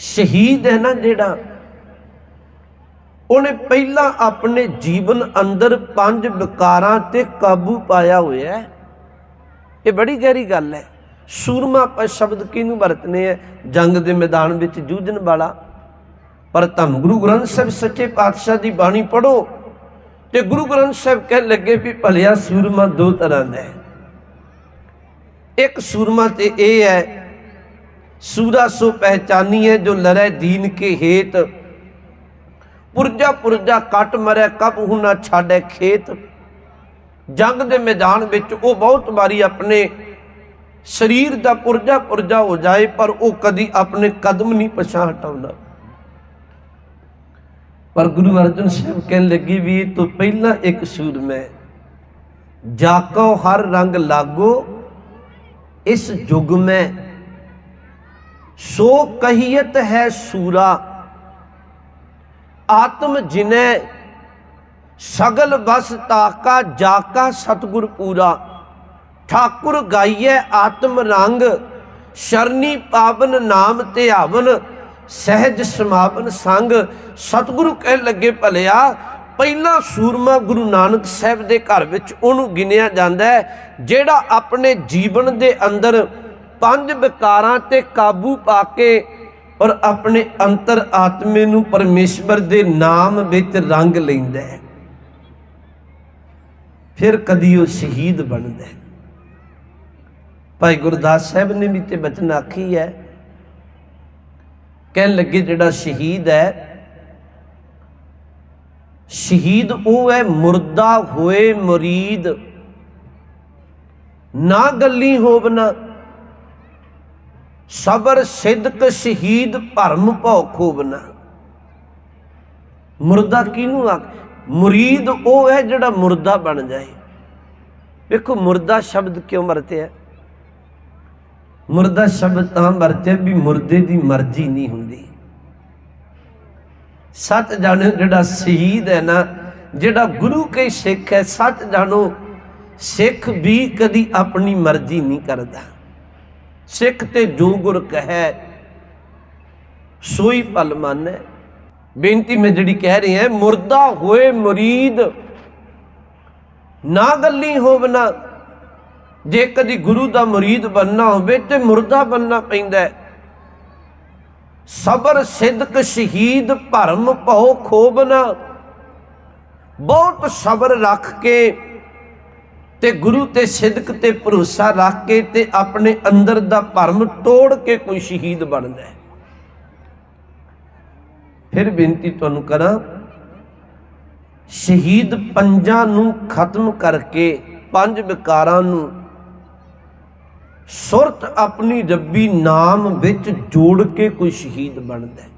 ਸ਼ਹੀਦ ਹੈ ਨਾ ਜਿਹੜਾ? ਉਹਨੇ ਪਹਿਲਾਂ ਆਪਣੇ ਜੀਵਨ ਅੰਦਰ ਪੰਜ ਵਿਕਾਰਾਂ ਤੇ ਕਾਬੂ ਪਾਇਆ ਹੋਇਆ ਹੈ। ਇਹ ਬੜੀ ਗਹਿਰੀ ਗੱਲ ਹੈ। ਸੂਰਮਾ ਆਪਾਂ ਸ਼ਬਦ ਕਿਹਨੂੰ ਵਰਤਨੇ ਹੈ ਜੰਗ ਦੇ ਮੈਦਾਨ ਵਿੱਚ ਜੂਝਣ ਵਾਲਾ। ਪਰ ਤੁਹਾਨੂੰ ਗੁਰੂ ਗ੍ਰੰਥ ਸਾਹਿਬ ਸੱਚੇ ਪਾਤਸ਼ਾਹ ਦੀ ਬਾਣੀ ਪੜੋ ਤੇ ਗੁਰੂ ਗ੍ਰੰਥ ਸਾਹਿਬ ਕਹਿਣ ਲੱਗੇ ਵੀ ਭਲਿਆ ਸੂਰਮਾ ਦੋ ਤਰ੍ਹਾਂ ਦਾ ਹੈ। ਇੱਕ ਸੂਰਮਾ ਤੇ ਇਹ ਹੈ ਸੂਰਾ ਸੋ ਪਹਿਚਾਨੀਏ ਜੋ ਲੜੈ ਦੀਨ ਕੇ ਹੇਤ। ਪੁਰਜਾ ਪੁਰਜਾ ਕੱਟ ਮਰੈ, ਕਬ ਹੂ ਨਾ ਖੇਤ। ਜੰਗ ਦੇ ਮੈਦਾਨ ਵਿੱਚ ਉਹ ਬਹੁਤ ਵਾਰੀ ਆਪਣੇ ਸਰੀਰ ਦਾ ਪੁਰਜਾ ਪੁਰਜਾ ਹੋ ਜਾਏ, ਪਰ ਉਹ ਕਦੀ ਆਪਣੇ ਕਦਮ ਨਹੀਂ ਪਛਾਣ ਹਟਾਉਂਦਾ। ਪਰ ਗੁਰੂ ਅਰਜਨ ਸਾਹਿਬ ਕਹਿਣ ਲੱਗੀ ਵੀ ਇਹ ਤੋਂ ਪਹਿਲਾਂ ਇੱਕ ਸੂਰ ਮੈਂ। ਜਾਕੋ ਹਰ ਰੰਗ ਲਾਗੋ, ਇਸ ਯੁਗ ਮੈਂ ਸੋ ਕਹੀਤ ਹੈ ਸੂਰਾ, ਆਤਮ ਜਿਨੈ ਸਗਲ ਬਸ ਤਾਕਾ ਜਾਕਾ ਸਤਗੁਰ ਪੂਰਾ। ਠਾਕੁਰ ਗਾਈਐ ਆਤਮ ਰੰਗ, ਸ਼ਰਨੀ ਪਾਵਨ ਨਾਮ ਧਿਆਵਨ ਸਹਿਜ ਸਮਾਪਨ ਸੰਗ। ਸਤਿਗੁਰੂ ਕਹਿਣ ਲੱਗੇ, ਭਲਿਆ, ਪਹਿਲਾ ਸੂਰਮਾ ਗੁਰੂ ਨਾਨਕ ਸਾਹਿਬ ਦੇ ਘਰ ਵਿੱਚ ਉਹਨੂੰ ਗਿਣਿਆ ਜਾਂਦਾ ਹੈ, ਜਿਹੜਾ ਆਪਣੇ ਜੀਵਨ ਦੇ ਅੰਦਰ ਪੰਜ ਵਿਕਾਰਾਂ ਤੇ ਕਾਬੂ ਪਾ ਕੇ ਔਰ ਆਪਣੇ ਅੰਤਰ ਆਤਮੇ ਨੂੰ ਪਰਮੇਸ਼ਵਰ ਦੇ ਨਾਮ ਵਿੱਚ ਰੰਗ ਲੈਂਦਾ ਹੈ। ਫਿਰ ਕਦੀ ਉਹ ਸ਼ਹੀਦ ਬਣਦਾ ਹੈ। ਭਾਈ ਗੁਰਦਾਸ ਸਾਹਿਬ ਨੇ ਵੀ ਤੇ ਬਚਨ ਆਖੀ ਹੈ, ਕਹਿਣ ਲੱਗੇ ਜਿਹੜਾ ਸ਼ਹੀਦ ਹੈ, ਸ਼ਹੀਦ ਉਹ ਹੈ ਮੁਰਦਾ ਹੋਏ ਮੁਰੀਦ, ਨਾ ਗੱਲੀ ਹੋਵਨਾ ਸਬਰ ਸਿਦਕ ਸ਼ਹੀਦ ਭਰਮ ਭਉ ਖੋਬਨਾ ਮੁਰਦਾ ਕਿਹਨੂੰ ਆ ਮੁਰੀਦ ਉਹ ਹੈ ਜਿਹੜਾ ਮੁਰਦਾ ਬਣ ਜਾਏ। ਵੇਖੋ, ਮੁਰਦਾ ਸ਼ਬਦ ਕਿਉਂ ਵਰਤਿਆ? ਮੁਰਦਾ ਸ਼ਬਦ ਤਾਂ ਵਰਤਿਆ ਵੀ ਮੁਰਦੇ ਦੀ ਮਰਜ਼ੀ ਨਹੀਂ ਹੁੰਦੀ। ਸੱਚ ਜਾਣੋ ਜਿਹੜਾ ਸ਼ਹੀਦ ਹੈ ਨਾ, ਜਿਹੜਾ ਗੁਰੂ ਕੇ ਸਿੱਖ ਹੈ ਸੱਚ ਜਾਣੋ ਸਿੱਖ ਵੀ ਕਦੀ ਆਪਣੀ ਮਰਜ਼ੀ ਨਹੀਂ ਕਰਦਾ। ਸਿੱਖ ਤੇ ਜੋ ਗੁਰ ਕਹੈ, ਸੋਈ ਪਲ ਮੰਨੈ। ਬੇਨਤੀ ਮੈਂ ਜਿਹੜੀ ਕਹਿ ਰਹੀ ਹਾਂ, ਮੁਰਦਾ ਹੋਏ ਮੁਰੀਦ, ਨਾ ਗੱਲੀ ਹੋਵਨਾ ਜੇ ਕਦੀ ਗੁਰੂ ਦਾ ਮੁਰੀਦ ਬੰਨਾ ਹੋਵੇ ਤੇ ਮੁਰਦਾ ਬੰਨਾ ਪੈਂਦਾ। ਸਬਰ ਸਿਦਕ ਸ਼ਹੀਦ ਭਰਮ ਭਉ ਖੋਬਨਾ ਬਹੁਤ ਸਬਰ ਰੱਖ ਕੇ ਤੇ ਗੁਰੂ ਤੇ ਸਿਦਕ ਤੇ ਭਰੋਸਾ ਰੱਖ ਕੇ ਤੇ ਆਪਣੇ ਅੰਦਰ ਦਾ ਭਰਮ ਤੋੜ ਕੇ ਕੋਈ ਸ਼ਹੀਦ ਬਣਦਾ ਹੈ। ਫਿਰ ਬੇਨਤੀ ਤੁਹਾਨੂੰ ਕਰਾਂ, ਸ਼ਹੀਦ ਪੰਜਾਂ ਨੂੰ ਖਤਮ ਕਰਕੇ ਪੰਜ ਵਿਕਾਰਾਂ ਨੂੰ ਸੁਰਤ ਆਪਣੀ ਰੱਬੀ ਨਾਮ ਵਿੱਚ ਜੋੜ ਕੇ ਕੋਈ ਸ਼ਹੀਦ ਬਣਦਾ ਹੈ।